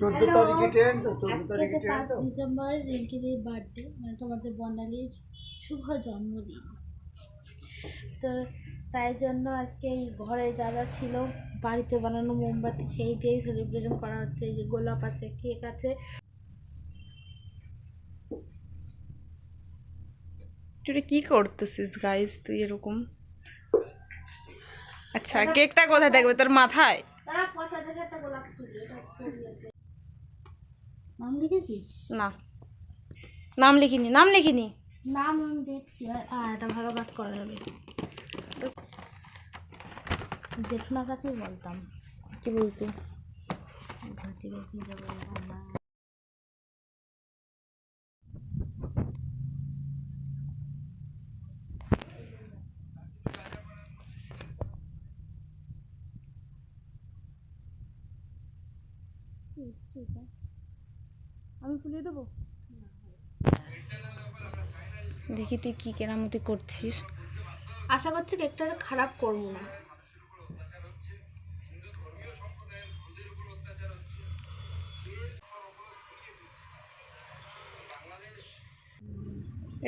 চোদ্দ তারিখে ট্রেন তো চোদ্দ তারিখে ট্রেন তো। ডিসেম্বর রিঙ্কিদের বার্থডে মানে তোমাদের বর্ণালীর শুভ জন্মদিন। তো তাই জন্য আজকে এই ঘরে যা যা ছিল বাড়িতে বানানো মোমবাতি সেই দিয়েই সেলিব্রেশন করা হচ্ছে। এই যে গোলাপ আছে কেক আছে। তুই কি করতেছিস গাইস তুই এরকম? আচ্ছা কেকটা কোথায় থাকবে তোর মাথায় তারা পঁচাশ হাজারটা গোলাপ তুলি এটা করিয়েছে নাম লিখেছিস না। নাম লিখিনি নাম লিখিনি। নাম আমি দেখছি আর আর ভালো কাজ করা যাবে জেঠুনা কাকে বলতাম। কি বলতে? ঘাটি ঘাটি যাব না আমি ফুলিয়ে দেবো? দেখি তুই কি কেরামতি করছিস। আশা করছি কেকটা খারাপ করব না।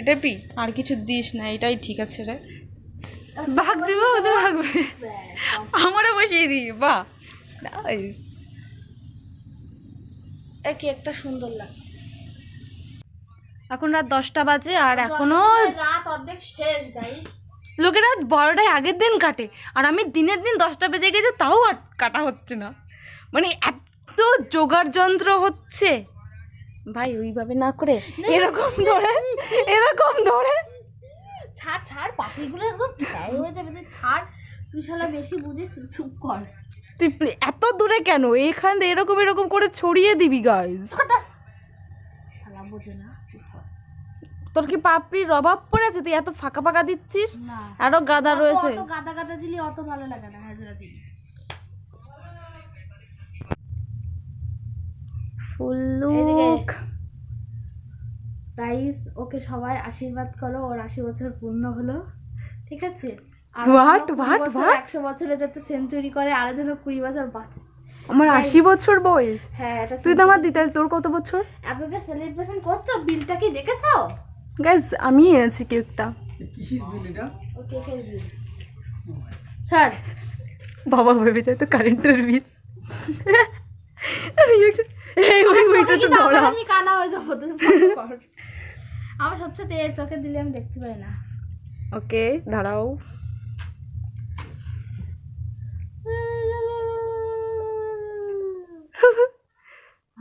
এটা পি? আর কিছু দিস না এটাই ঠিক আছে রে। ভাগ দিবে ভাগবে আমারও বসিয়ে দিই বাহ। Nice. এই কেকটা সুন্দর লাগছে। এখন রাত দশটা বাজে আর এখনও রাত অর্ধেক শেষ গাইস লোকেরা বারোটায় আগের দিন কাটে আর আমি দিনের দিন দশটা বেজে গেছে তাও আর কাটা হচ্ছে না। মানে এত জোগাড় যন্ত্র হচ্ছে। ভাই ওইভাবে না করে এরকম ধরে এরকম ধরে ছাড় ছাড় পাপড়িগুলো একদম হয়ে যাবে তুই ছাড়। তুই শালা বেশি বুঝিস তুই চুপ কর। তুই এত দূরে কেন? এখান দিয়ে এরকম এরকম করে ছড়িয়ে দিবি গাইজ তোর কি পাপড়ির অভাব পড়েছে? তুই এত ফাঁকা ফাঁকা দিচ্ছিস? আরও গাদা রয়েছে। গাদা গাদা দিলে অত ভালো লাগে না হাজরা দিলি ফুল্লুক গাইস ওকে সবাই আশীর্বাদ করো ওর আশি বছর পূর্ণ হলো। ঠিক আছে? What? অন্য কুড়ি What? বছর, যাতে সেঞ্চুরি করে আরও যেন কুড়ি বছর বাঁচে। আমার আশি বছর বয়স। হ্যাঁ এটা তুই তো আমার দিতে তোর কত বছর? এত যে সেলিব্রেশন করছ বিলটা কি দেখেছ গাইজ আমি এনেছি কেকটা কিসির বিল এটা? ও কেকের বিল ছাড় বাবা ভেবে যায় তো কারেন্টের বিল এই ওই ওইটা তো ধরা। আমি কানা হয়ে যাব। আমার সবচেয়ে চোখে দিলে আমি দেখতে পাই না। ওকে দাঁড়াও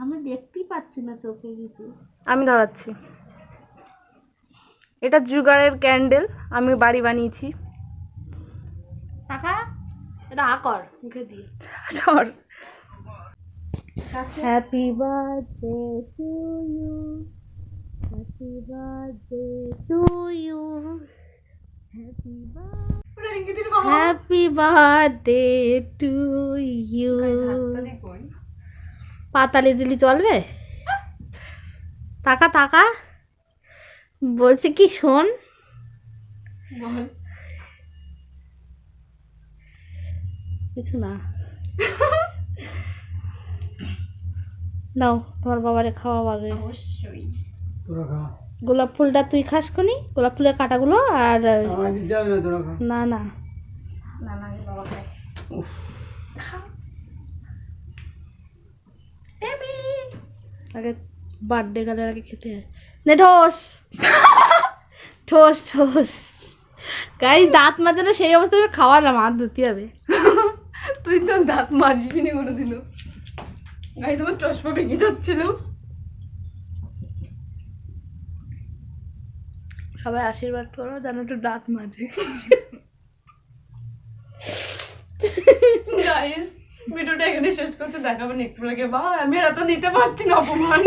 আমি দেখতেই পাচ্ছি না চোখে কিছু। আমি ধরাচ্ছি এটা জুগারের ক্যান্ডেল আমি বাড়ি বানিয়েছি। টাকা এটা আ কর মুখে দিয়ে। সর। Happy birthday to you happy birthday to you happy happy birthday to you পাতালি দিলি চলবে? টাকা তাকা। বলছি কি শোন। কিছু না। নাও তোমার বাবারে খাওয়া আগে তোরা গোলাপ ফুলটা তুই খাস কোনি? গোলাপ ফুলের কাটাগুলো আর না না আগে বার্থডে গালের আগে খেতে হয়? নে ঠোস। ঠোস ঠোস। গাই দাঁত মাজানো সেই অবস্থায় আমি খাওয়ালাম হাত ধুতে হবে। তুই তো দাঁত মাজবি নি কোনোদিনও। গাইজ আমার চশমা ভেঙে যাচ্ছিল। সবাই আশীর্বাদ করো যেন একটু দাঁত মাজে। ভিডিওটা এখানে শেষ করছে দেখাবো নেক্সট ব্লগে বা আমি এত নিতে পারছি না অপমান।